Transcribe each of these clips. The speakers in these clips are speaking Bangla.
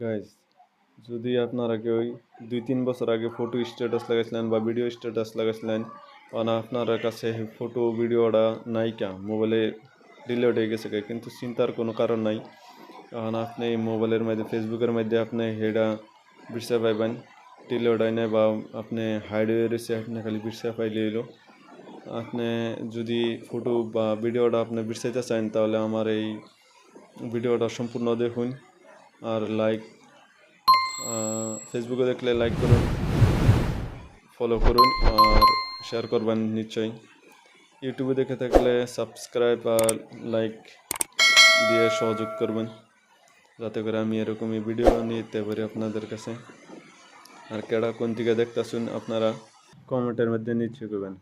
গাইজ যদি আপনারা কেউ দুই তিন বছর আগে ফটো স্ট্যাটাস লাগাইছিলেন বা ভিডিও স্ট্যাটাস লাগাইছিলেন মানে আপনার কাছে ফটো ভিডিওটা নাইকা মোবাইলে ডিলিট হয়ে গেছে কিন্তু চিন্তার কোনো কারণ নাই। এখন আপনি মোবাইলের মধ্যে ফেসবুকের মধ্যে আপনি হেডা বিরসা পাইবেন ডিলিট হয় না বা আপনি হাইড হয়ে রয়েছে, আপনি খালি বিরসা পাইলে এলো আপনি যদি ফটো বা ভিডিওটা আপনি বিরসাইতে চান, তাহলে আমার এই ভিডিওটা সম্পূর্ণ দেখুন। আর লাইক ফেসবুকে দেখলে লাইক করুন ফলো করুন আর শেয়ার করবেন নিশ্চয়ই। ইউটিউবে দেখে থাকলে সাবস্ক্রাইব আর লাইক দিয়ে সহযোগ করবেন, যাতে করে আমি এরকমই ভিডিও নিতে পারি আপনাদের কাছে। আর কেডা কোন দিকে দেখতেছুন আপনারা কমেন্টের মধ্যে নিশ্চয় করবেন।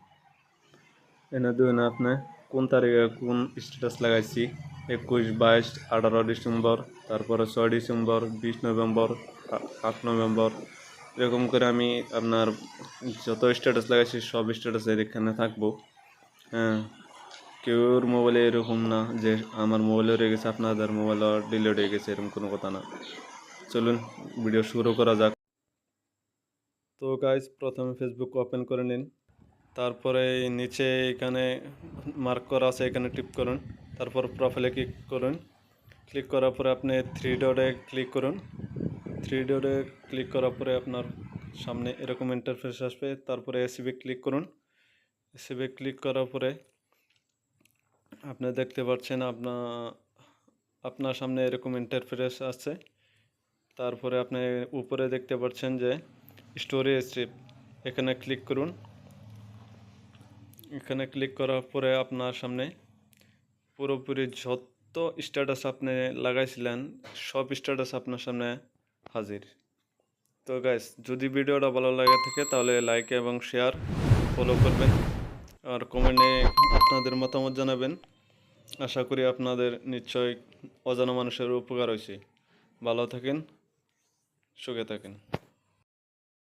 এনে দেবেন আপনার কোন তারিখে কোন স্ট্যাটাস লাগাইছি। একুশ, বাইশ, আঠারো ডিসেম্বর, তারপরে ছয় ডিসেম্বর, বিশ নভেম্বর আট নভেম্বর। এরকম করে আমি আপনার যত স্ট্যাটাস লাগাইছি, সব স্ট্যাটাস এখানে থাকব। হ্যাঁ কেউর মোবাইলে এরকম না যে আমার মোবাইলে রয়ে গেছে, আপনাদের মোবাইল ডিলিট হয়ে গেছে, এরকম কোনো কথা না। চলুন ভিডিও শুরু করা যাক। তো গাইজ প্রথমে ফেসবুক ওপেন করে নিন। তারপরে নিচে এখানে মার্ক করা আছে, এখানে টিপ করুন। তারপর প্রোফাইলে ক্লিক করুন। ক্লিক করার পরে আপনি থ্রি ডটে ক্লিক করুন। থ্রি ডটে ক্লিক করার পরে আপনার সামনে এরকম ইন্টারফেস আসবে। তারপরে এসিবি ক্লিক করুন। এসিবি ক্লিক করার পরে আপনি দেখতে পাচ্ছেন আপনার আপনার সামনে এরকম ইন্টারফেস আসছে। তারপরে আপনি উপরে দেখতে পাচ্ছেন যে স্টোরি স্ট্রিপ এখানে ক্লিক করুন। এখানে ক্লিক করার পরে আপনার সামনে পুরোপুরি যত স্ট্যাটাস আপনি লাগাইছিলেন, সব স্ট্যাটাস আপনার সামনে হাজির। তো গাইস যদি ভিডিওটা ভালো লাগে থাকে, তাহলে লাইক এবং শেয়ার ফলো করবেন। আর কমেন্টে আপনাদের মতামত জানাবেন। আশা করি আপনাদের নিশ্চয়ই অজানা মানুষের উপকার হয়েছে। ভালো থাকেন, সুখে থাকেন।